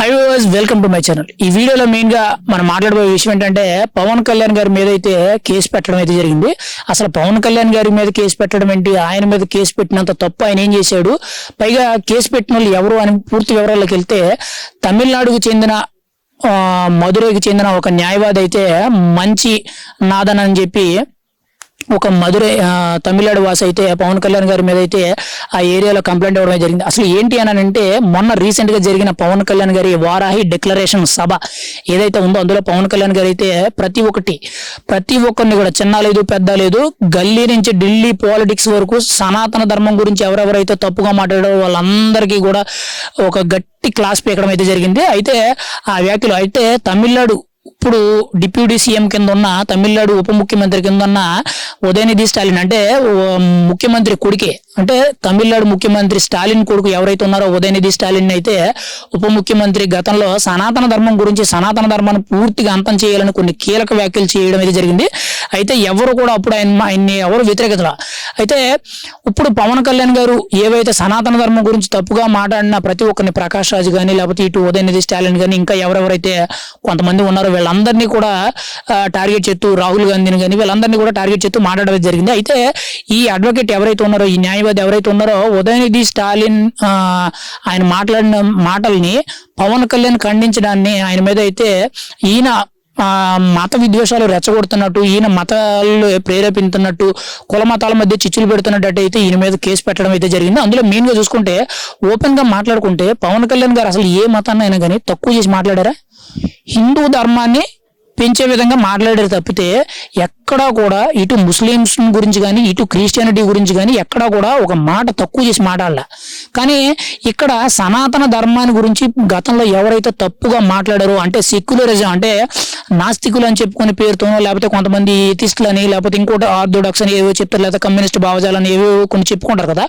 Hi was welcome to my channel ఈ వీడియోలో మెయిన్గా మనం మాట్లాడబోయే విషయం ఏంటంటే పవన్ కళ్యాణ్ గారి మీద అయితే కేసు పెట్టడం అయితే జరిగింది. అసలు పవన్ కళ్యాణ్ గారి మీద కేసు పెట్టడం ఏంటి? ఆయన మీద కేసు పెట్టినంత తప్పు ఆయన ఏం చేశాడు? పైగా కేసు పెట్టిన వాళ్ళు ఎవరు అని పూర్తి వివరాల్లోకి వెళ్తే తమిళనాడుకు చెందిన మధురైకి చెందిన ఒక న్యాయవాది అయితే మంచి నాదన్ అని చెప్పి ఒక మధురై తమిళనాడు వాసి అయితే పవన్ కళ్యాణ్ గారి మీద అయితే ఆ ఏరియాలో కంప్లైంట్ ఇవ్వడం జరిగింది. అసలు ఏంటి అని అంటే మొన్న రీసెంట్గా జరిగిన పవన్ కళ్యాణ్ గారి వారాహి డిక్లరేషన్ సభ ఏదైతే ఉందో అందులో పవన్ కళ్యాణ్ గారు అయితే ప్రతి ఒక్కటి ప్రతి ఒక్కరిని కూడా చిన్న లేదు పెద్ద లేదు గల్లీ నుంచి ఢిల్లీ పాలిటిక్స్ వరకు సనాతన ధర్మం గురించి ఎవరెవరైతే తప్పుగా మాట్లాడారో వాళ్ళందరికీ కూడా ఒక గట్టి క్లాస్ పీకడం అయితే జరిగింది. అయితే ఆ వ్యాఖ్యలు అయితే తమిళనాడు ఇప్పుడు డిప్యూటీ సీఎం కింద ఉన్న తమిళనాడు ఉప ముఖ్యమంత్రి కింద ఉన్న ఉదయనిధి స్టాలిన్ అంటే ముఖ్యమంత్రి కొడుకే. అంటే తమిళనాడు ముఖ్యమంత్రి స్టాలిన్ కొడుకు ఎవరైతే ఉన్నారో ఉదయనిధి స్టాలిన్ అయితే ఉప ముఖ్యమంత్రి గతంలో సనాతన ధర్మం గురించి సనాతన ధర్మాన్ని పూర్తిగా అంతం చేయాలని కొన్ని కీలక వ్యాఖ్యలు చేయడం అయితే జరిగింది. అయితే ఎవరు కూడా అప్పుడు ఆయన ఆయన్ని ఎవరు వ్యతిరేకతల అయితే ఇప్పుడు పవన్ కళ్యాణ్ గారు ఏవైతే సనాతన ధర్మం గురించి తప్పుగా మాట్లాడిన ప్రతి ఒక్కరిని ప్రకాష్ రాజు కానీ లేకపోతే ఇటు ఉదయనిధి స్టాలిన్ కానీ ఇంకా ఎవరెవరైతే కొంతమంది ఉన్నారో వీళ్ళందరినీ కూడా టార్గెట్ చేస్తూ రాహుల్ గాంధీని కానీ వీళ్ళందరినీ కూడా టార్గెట్ చేస్తూ మాట్లాడడం జరిగింది. అయితే ఈ అడ్వకేట్ ఎవరైతే ఉన్నారో ఈ న్యాయవాది ఎవరైతే ఉన్నారో ఉదయనిధి స్టాలిన్ ఆ, ఆయన మాట్లాడిన మాటల్ని పవన్ కళ్యాణ్ ఖండించడాన్ని ఆయన మీద అయితే ఈయన ఆ, మత విద్వేషాలు రెచ్చగొడుతున్నట్టు ఈయన మతాలు ప్రేరేపిస్తున్నట్టు కుల మతాల మధ్య చిచ్చులు పెడుతున్నట్టు అయితే ఈయన మీద కేసు పెట్టడం అయితే జరిగింది. అందులో మెయిన్గా చూసుకుంటే ఓపెన్గా మాట్లాడుకుంటే పవన్ కళ్యాణ్ గారు అసలు ఏ మతాన్ని అయినా కానీ తక్కువ చేసి మాట్లాడారా? హిందూ ధర్మాన్ని పెంచే విధంగా మాట్లాడారు తప్పితే ఎక్కడా కూడా ఇటు ముస్లిమ్స్ గురించి కానీ ఇటు క్రిస్టియానిటీ గురించి కానీ ఎక్కడా కూడా ఒక మాట తక్కువ చేసి మాట్లాడాల. కానీ ఇక్కడ సనాతన ధర్మాన్ని గురించి గతంలో ఎవరైతే తప్పుగా మాట్లాడారో అంటే సెక్యులరిజం అంటే నాస్తికులు అని చెప్పుకునే పేరుతోనో లేకపోతే కొంతమంది ఎథిస్టులు అని లేకపోతే ఇంకోటి ఆర్థోడాక్స్ అని ఏవో చెప్తారు లేకపోతే కమ్యూనిస్ట్ భావజాలని ఏవో కొన్ని చెప్పుకుంటారు కదా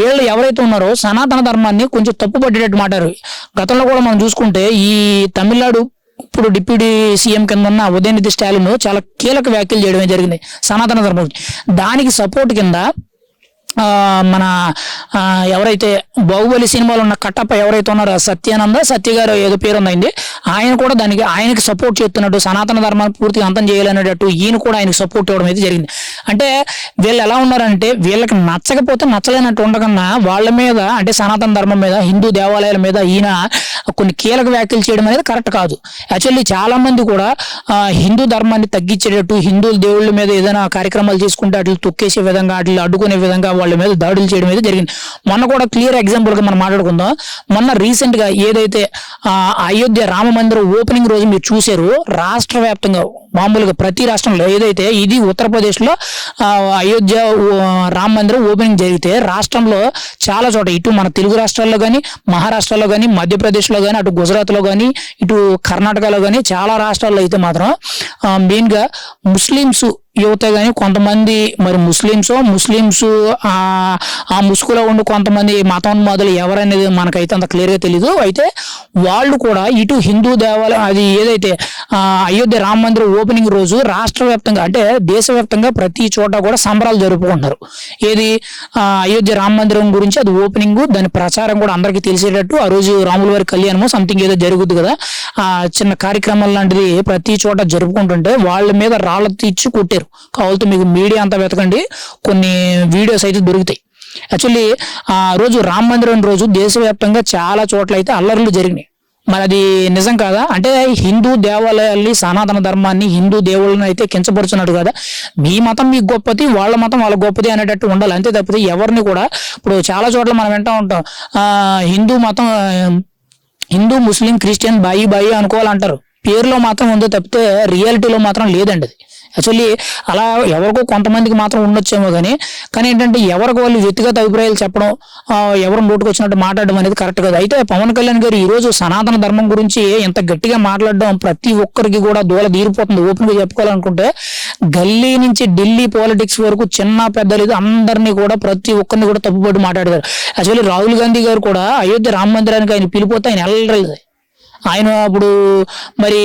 వీళ్ళు ఎవరైతే ఉన్నారో సనాతన ధర్మాన్ని కొంచెం తప్పు పట్టేటట్టు మాట్లాడారు. గతంలో కూడా మనం చూసుకుంటే ఈ తమిళనాడు ఇప్పుడు డిప్యూటీ సీఎం కింద ఉన్న ఉదయనిధి స్టాలిన్ చాలా కీలక వ్యాఖ్యలు చేయడమే జరిగింది. సనాతన ధర్మం. దానికి సపోర్ట్ కింద మన ఎవరైతే బాహుబలి సినిమాలో ఉన్న కట్టప్ప ఎవరైతే ఉన్నారో సత్యానంద సత్య గారు ఏదో పేరు ఉందండి. ఆయన కూడా దానికి ఆయనకి సపోర్ట్ చేస్తున్నట్టు సనాతన ధర్మాన్ని పూర్తిగా అంతం చేయాలనేటట్టు ఈయన కూడా ఆయనకి సపోర్ట్ ఇవ్వడం అయితే జరిగింది. అంటే వీళ్ళు ఎలా ఉన్నారంటే వీళ్ళకి నచ్చకపోతే నచ్చలేనట్టు ఉండకుండా వాళ్ళ మీద అంటే సనాతన ధర్మం మీద హిందూ దేవాలయాల మీద ఈయన కొన్ని కీలక వ్యాఖ్యలు చేయడం అనేది కరెక్ట్ కాదు. యాక్చువల్లీ చాలా మంది కూడా హిందూ ధర్మాన్ని తగ్గించేటట్టు హిందూ దేవుళ్ళ మీద ఏదైనా కార్యక్రమాలు చేసుకుంటే అట్లా తొక్కేసే విధంగా అట్లా అడ్డుకునే విధంగా వాళ్ళు మీద దాడులు చేయడం అయితే జరిగింది. మొన్న కూడా క్లియర్ ఎగ్జాంపుల్గా మనం మాట్లాడుకుందాం. మొన్న రీసెంట్గా ఏదైతే అయోధ్య రామ మందిరం ఓపెనింగ్ రోజు మీరు చూశారు రాష్ట్ర వ్యాప్తంగా మామూలుగా ప్రతి రాష్ట్రంలో ఏదైతే ఇది ఉత్తరప్రదేశ్లో అయోధ్య ఓ, రామ మందిరం ఓపెనింగ్ జరిగితే రాష్ట్రంలో చాలా చోట ఇటు మన తెలుగు రాష్ట్రాల్లో కానీ మహారాష్ట్రలో కానీ మధ్యప్రదేశ్లో కానీ అటు గుజరాత్లో కానీ ఇటు కర్ణాటకలో కానీ చాలా రాష్ట్రాల్లో అయితే మాత్రం మెయిన్గా ముస్లిమ్స్ యువత కానీ కొంతమంది మరి ముస్లిమ్స్ ముస్లిమ్స్ ఆ ఆ ముసుగులో ఉండి కొంతమంది మతోన్మాదులు ఎవరనేది మనకైతే అంత క్లియర్గా తెలీదు. అయితే వాళ్ళు కూడా ఇటు హిందూ దేవాలయం అది ఏదైతే అయోధ్య రామ మందిరం ఓపెనింగ్ రోజు రాష్ట్ర వ్యాప్తంగా అంటే దేశవ్యాప్తంగా ప్రతి చోట కూడా సంబరాలు జరుపుకుంటున్నారు. ఏది అయోధ్య రామ మందిరం గురించి అది ఓపెనింగ్ దాని ప్రచారం కూడా అందరికీ తెలిసేటట్టు ఆ రోజు రాముల వారి కళ్యాణము సంథింగ్ ఏదో జరుగుద్ది కదా. ఆ చిన్న కార్యక్రమం లాంటిది ప్రతి చోట జరుపుకుంటుంటే వాళ్ళ మీద రాళ్ళ తీర్చి కొట్టారు. కావాలంటే మీకు మీడియా అంతా వెతకండి. కొన్ని వీడియోస్ అయితే దొరుకుతాయి. యాక్చువల్లీ ఆ రోజు రామ మందిరం రోజు దేశవ్యాప్తంగా చాలా చోట్ల అయితే అల్లర్లు జరిగినాయి. మరి అది నిజం కాదా? అంటే హిందూ దేవాలయాల్ని సనాతన ధర్మాన్ని హిందూ దేవుళ్ళని అయితే కించపరుచున్నాడు కదా. మీ మతం మీకు గొప్పది వాళ్ళ మతం వాళ్ళ గొప్పది అనేటట్టు ఉండాలి. అంతే తప్పితే ఎవరిని కూడా ఇప్పుడు చాలా చోట్ల మనం వింటా ఉంటాం. హిందూ మతం హిందూ ముస్లిం క్రిస్టియన్ బాయి బాయి అనుకోవాలంటారు. పేరులో మాత్రం ఉందో తప్పితే రియాలిటీలో మాత్రం లేదండి అది. యాక్చువల్లీ అలా ఎవరికో కొంతమందికి మాత్రం ఉండొచ్చేమో కానీ కానీ ఏంటంటే ఎవరికి వాళ్ళు వ్యక్తిగత అభిప్రాయాలు చెప్పడం ఎవరు నోటుకు వచ్చినట్టు మాట్లాడడం అనేది కరెక్ట్ కాదు. అయితే పవన్ కళ్యాణ్ గారు ఈరోజు సనాతన ధర్మం గురించి ఎంత గట్టిగా మాట్లాడడం ప్రతి ఒక్కరికి కూడా దూల తీరిపోతుంది. ఓపెన్గా చెప్పుకోవాలనుకుంటే గల్లీ నుంచి ఢిల్లీ పాలిటిక్స్ వరకు చిన్న పెద్ద లేదు అందరినీ కూడా ప్రతి ఒక్కరిని కూడా తప్పుపడి మాట్లాడతారు. యాక్చువల్లీ రాహుల్ గాంధీ గారు కూడా అయోధ్య రామ మందిరానికి ఆయన పిలిపోతే ఆయన వెళ్ళలేదు. ఆయన అప్పుడు మరి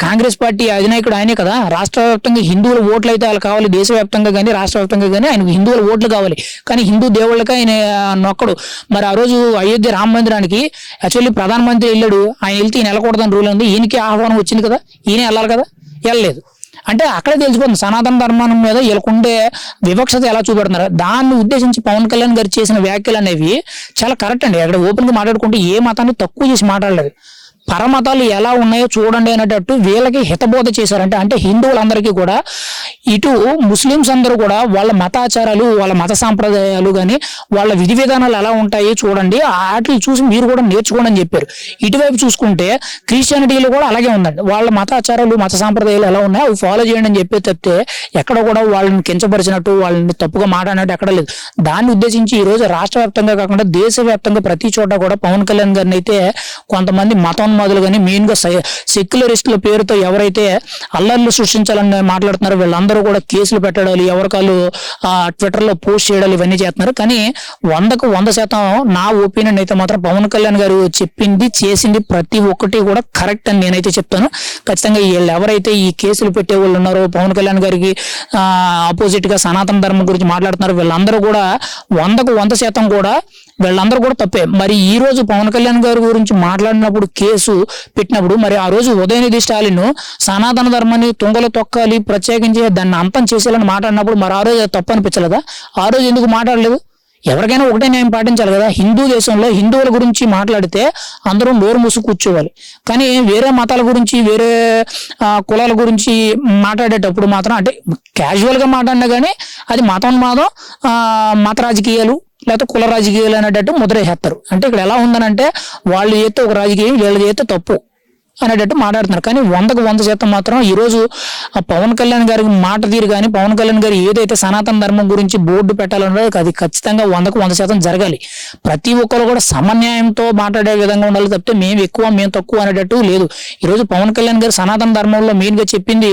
కాంగ్రెస్ పార్టీ అధినాయకుడు ఆయనే కదా. రాష్ట్ర వ్యాప్తంగా హిందువుల ఓట్లు అయితే వాళ్ళు కావాలి. దేశవ్యాప్తంగా కానీ రాష్ట్ర వ్యాప్తంగా కానీ ఆయనకు హిందువుల ఓట్లు కావాలి. కానీ హిందూ దేవుళ్ళకి ఆయన నొక్కడు. మరి ఆ రోజు అయోధ్య రామ మందిరానికి యాక్చువల్లీ ప్రధానమంత్రి వెళ్ళాడు. ఆయన వెళ్తే ఈయన వెళ్ళకూడదని రూల్ ఉంది. ఈయనకి ఆహ్వానం వచ్చింది కదా. ఈయన వెళ్ళాలి కదా. వెళ్ళలేదు. అంటే అక్కడే తెలిసిపోతుంది. సనాతన ధర్మం మీద వీళ్ళకుండే వివక్షత ఎలా చూపెడుతున్నారు? దాన్ని ఉద్దేశించి పవన్ కళ్యాణ్ గారు చేసిన వ్యాఖ్యలు అనేవి చాలా కరెక్ట్ అండి. అక్కడ ఓపెన్గా మాట్లాడుకుంటే ఏ మతాన్ని తక్కువ చేసి మాట్లాడలేదు. పరమతాలు ఎలా ఉన్నాయో చూడండి అనేటట్టు వీళ్ళకి హితబోధ చేశారంటే అంటే హిందువులందరికీ కూడా ఇటు ముస్లిమ్స్ అందరూ కూడా వాళ్ళ మతాచారాలు వాళ్ళ మత సాంప్రదాయాలు కానీ వాళ్ళ విధి విధానాలు ఎలా ఉంటాయి చూడండి. వాటిని చూసి మీరు కూడా నేర్చుకోండి అని చెప్పారు. ఇటువైపు చూసుకుంటే క్రిస్టియానిటీలో కూడా అలాగే ఉందండి. వాళ్ళ మతాచారాలు మత సాంప్రదాయాలు ఎలా ఉన్నాయో అవి ఫాలో చేయండి అని చెప్పి తప్పితే ఎక్కడ కూడా వాళ్ళని కించపరిచినట్టు వాళ్ళని తప్పుగా మాట్లాడినట్టు ఎక్కడ లేదు. దాన్ని ఉద్దేశించి ఈ రోజు రాష్ట్ర వ్యాప్తంగా కాకుండా దేశవ్యాప్తంగా ప్రతి చోట కూడా పవన్ కళ్యాణ్ గారిని అయితే కొంతమంది మతోన్మాదులు కానీ మెయిన్ సెక్యులరిస్టుల పేరుతో ఎవరైతే అల్లర్లు సృష్టించాలని మాట్లాడుతున్నారో వీళ్ళందరూ కూడా కేసులు పెట్టడాలు ఎవరికాలు ట్విట్టర్లో పోస్ట్ చేయడాలు ఇవన్నీ చేస్తున్నారు. కానీ వందకు వంద శాతం నా ఒపీనియన్ అయితే మాత్రం పవన్ కళ్యాణ్ గారు చెప్పింది చేసింది ప్రతి ఒక్కటి కూడా కరెక్ట్ అని నేనైతే చెప్తాను. ఖచ్చితంగా వీళ్ళు ఎవరైతే ఈ కేసులు పెట్టే వాళ్ళు ఉన్నారో పవన్ కళ్యాణ్ గారికి ఆపోజిట్గా సనాతన ధర్మం గురించి మాట్లాడుతున్నారు వీళ్ళందరూ కూడా వందకు వంద శాతం కూడా వీళ్ళందరూ కూడా తప్పే. మరి ఈ రోజు పవన్ కళ్యాణ్ గారి గురించి మాట్లాడినప్పుడు కేసు పెట్టినప్పుడు మరి ఆ రోజు ఉదయనిధి స్టాలిన్ సనాతన ధర్మాన్ని తుంగలు తొక్కాలి ప్రత్యేకించి దాన్ని అంతం చేసేయాలని మాట్లాడినప్పుడు మరి ఆ రోజు తప్పు అనిపించలేదా? ఆ రోజు ఎందుకు మాట్లాడలేదు? ఎవరికైనా ఒకటే న్యాయం పాటించాలి కదా? హిందూ దేశంలో హిందువుల గురించి మాట్లాడితే అందరూ నోరు మూసు కూర్చోవాలి. కానీ వేరే మతాల గురించి వేరే కులాల గురించి మాట్లాడేటప్పుడు మాత్రం అంటే క్యాజువల్గా మాట్లాడినా కానీ అది మతం మాదం మత రాజకీయాలు లేకపోతే కుల రాజకీయాలు అనేటట్టు ముద్రేసేస్తారు అంటే ఇక్కడ ఎలా ఉందనంటే వాళ్ళు చేస్తే ఒక రాజకీయం వీళ్ళు చేస్తే తప్పు అనేటట్టు మాట్లాడుతున్నారు. కానీ వందకు వంద శాతం మాత్రం ఈరోజు ఆ పవన్ కళ్యాణ్ గారికి మాట తీరు కానీ పవన్ కళ్యాణ్ గారు ఏదైతే సనాతన ధర్మం గురించి బోర్డు పెట్టాలన్నదో అది ఖచ్చితంగా వందకు వంద శాతం జరగాలి. ప్రతి ఒక్కరు కూడా సమన్యాయంతో మాట్లాడే విధంగా ఉండాలి తప్పితే మేము ఎక్కువ మేము తక్కువ అనేటట్టు లేదు. ఈరోజు పవన్ కళ్యాణ్ గారు సనాతన ధర్మంలో మెయిన్గా చెప్పింది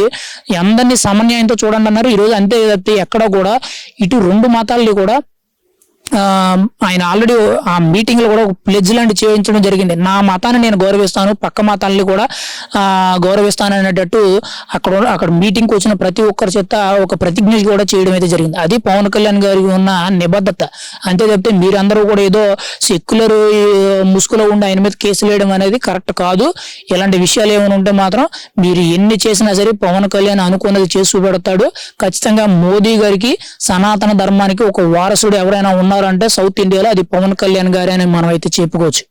అందరినీ సమన్యాయంతో చూడండి అన్నారు. ఈరోజు అంతే తప్పితే ఎక్కడ కూడా ఇటు రెండు మతాల్ని కూడా ఆయన ఆల్రెడీ ఆ మీటింగ్లో కూడా ప్లెజ్ లాంటి చేయించడం జరిగింది. నా మతాన్ని నేను గౌరవిస్తాను పక్క మతాన్ని కూడా ఆ, గౌరవిస్తాను అనేటట్టు అక్కడ ఉన్న- అక్కడ మీటింగ్కి వచ్చిన ప్రతి ఒక్కరి చేత ఒక ప్రతిజ్ఞ కూడా చేయడం అయితే జరిగింది. అది పవన్ కళ్యాణ్ గారికి ఉన్న నిబద్ధత. అంతే తప్పితే మీరందరూ కూడా ఏదో సెక్యులర్ ముసుగులో ఉండి ఆయన మీద కేసులు వేయడం అనేది కరెక్ట్ కాదు. ఇలాంటి విషయాలు ఏమైనా ఉంటే మాత్రం మీరు ఎన్ని చేసినా సరే పవన్ కళ్యాణ్ అనుకున్నది చేసి పెడతాడు ఖచ్చితంగా మోదీ గారికి సనాతన ధర్మానికి ఒక వారసుడు ఎవరైనా ఉన్నారంటే సౌత్ ఇండియాలో అది పవన్ కళ్యాణ్ గారే అని మనం అయితే చెప్పుకోవచ్చు.